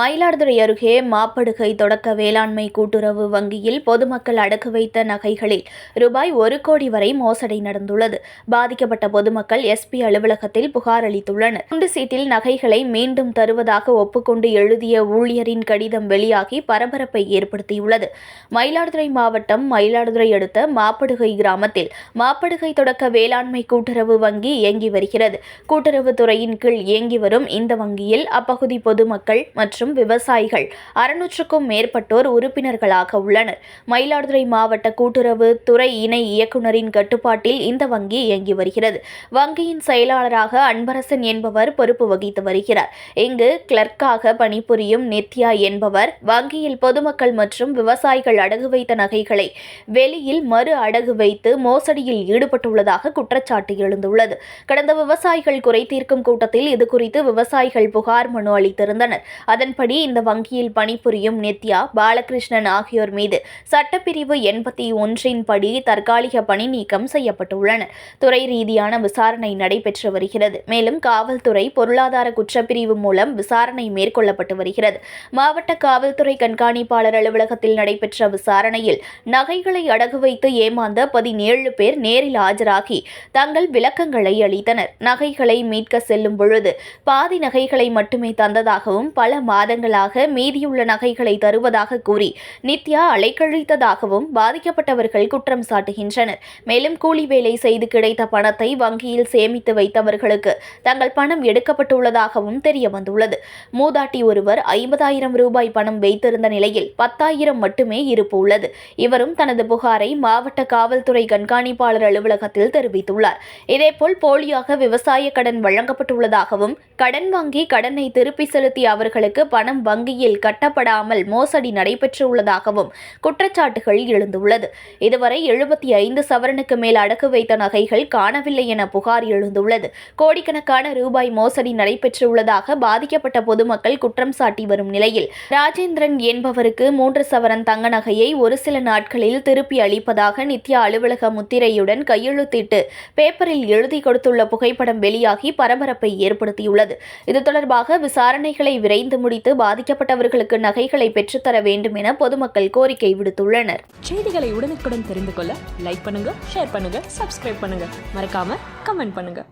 மயிலாடுதுறை அருகே மாப்படுகை தொடக்க வேளாண்மை கூட்டுறவு வங்கியில் பொதுமக்கள் அடக்கு வைத்த நகைகளில் ரூபாய் ஒரு கோடி வரை மோசடி நடந்துள்ளது. பாதிக்கப்பட்ட பொதுமக்கள் எஸ்பி அலுவலகத்தில் புகார் அளித்துள்ளனர். துண்டு சீட்டில் நகைகளை மீண்டும் தருவதாக ஒப்புக்கொண்டு எழுதிய ஊழியரின் கடிதம் வெளியாகி பரபரப்பை ஏற்படுத்தியுள்ளது. மயிலாடுதுறை மாவட்டம் மயிலாடுதுறை அடுத்த மாப்படுகை கிராமத்தில் மாப்படுகை தொடக்க வேளாண்மை கூட்டுறவு வங்கி இயங்கி வருகிறது. கூட்டுறவுத்துறையின் கீழ் இயங்கி வரும் இந்த வங்கியில் அப்பகுதி பொதுமக்கள் மற்றும் விவசாயிகள் அறுநூற்றுக்கும் மேற்பட்டோர் உறுப்பினர்களாக உள்ளனர். மயிலாடுதுறை மாவட்ட கூட்டுறவு துறை இணை இயக்குநரின் கட்டுப்பாட்டில் இந்த வங்கி இயங்கி வருகிறது. வங்கியின் செயலாளராக அன்பரசன் என்பவர் பொறுப்பு வகித்து வருகிறார். இங்கு கிளர்க்காக பணிபுரியும் நித்யா என்பவர் வங்கியில் பொதுமக்கள் மற்றும் விவசாயிகள் அடகு வைத்த நகைகளை வெளியில் மறு அடகு வைத்து மோசடியில் ஈடுபட்டுள்ளதாக குற்றச்சாட்டு எழுந்துள்ளது. கடந்த விவசாயிகள் குறை தீர்க்கும் கூட்டத்தில் இதுகுறித்து விவசாயிகள் புகார் மனு அளித்திருந்தனர். அதன் இதன்படி இந்த வங்கியில் பணிபுரியும் நித்யா பாலகிருஷ்ணன் ஆகியோர் மீது சட்டப்பிரிவு எண்பத்தி ஒன்றின் படி தற்காலிக பணி நீக்கம் செய்யப்பட்டுள்ளனர் துறை ரீதியான விசாரணை நடைபெற்று வருகிறது. மேலும் காவல்துறை பொருளாதார குற்றப்பிரிவு மூலம் விசாரணை மேற்கொள்ளப்பட்டு வருகிறது. மாவட்ட காவல்துறை கண்காணிப்பாளர் அலுவலகத்தில் நடைபெற்ற விசாரணையில் நகைகளை அடகு வைத்து ஏமாந்த பதினேழு பேர் நேரில் ஆஜராகி தங்கள் விளக்கங்களை அளித்தனர். நகைகளை மீட்க செல்லும் பொழுது பாதி நகைகளை மட்டுமே தந்ததாகவும் பல மாதங்களாக மீதியுள்ள நகைகளை தருவதாக கூறி நித்யா அலைக்கழித்ததாகவும் பாதிக்கப்பட்டவர்கள் குற்றம் சாட்டுகின்றனர். மேலும் கூலி வேலை செய்து கிடைத்த பணத்தை வங்கியில் சேமித்து வைத்தவர்களுக்கு தங்கள் பணம் எடுக்கப்பட்டுள்ளதாகவும் தெரிய வந்துள்ளது மூதாட்டி ஒருவர் ஐம்பதாயிரம் ரூபாய் பணம் வைத்திருந்த நிலையில் பத்தாயிரம் மட்டுமே இருப்பு உள்ளது. இவரும் தனது புகாரை மாவட்ட காவல்துறை கண்காணிப்பாளர் அலுவலகத்தில் தெரிவித்துள்ளார். இதேபோல் போலியாக விவசாய கடன் வழங்கப்பட்டுள்ளதாகவும் கடன் வாங்கி கடனை திருப்பி செலுத்திய அவர்களுக்கு பணம் வங்கியில் கட்டப்படாமல் மோசடி நடைபெற்றுள்ளதாகவும் குற்றச்சாட்டுகள் எழுந்துள்ளது. இதுவரை எழுபத்தி ஐந்து சவரனுக்கு மேல் அடகு வைத்த நகைகள் காணவில்லை என புகார் எழுந்துள்ளது. கோடிக்கணக்கான ரூபாய் மோசடி நடைபெற்றுள்ளதாக பாதிக்கப்பட்ட பொதுமக்கள் குற்றம் சாட்டி வரும் நிலையில் ராஜேந்திரன் என்பவருக்கு மூன்று சவரன் தங்க நகையை ஒரு சில நாட்களில் திருப்பி அளிப்பதாக நித்யா அலுவலக முத்திரையுடன் கையெழுத்திட்டு பேப்பரில் எழுதி கொடுத்துள்ள புகைப்படம் வெளியாகி பரபரப்பை ஏற்படுத்தியுள்ளது. இது தொடர்பாக விசாரணைகளை விரைந்து முடித்து பாதிக்கப்பட்டவர்களுக்கு நகைகளை பெற்றுத்தர வேண்டும் என பொதுமக்கள் கோரிக்கை விடுத்துள்ளனர். செய்திகளை உடனுக்குடன் தெரிந்து கொள்ள லைக் பண்ணுங்க ஷேர் பண்ணுங்க சப்ஸ்கிரைப் பண்ணுங்க. மறக்காம கமெண்ட் பண்ணுங்க.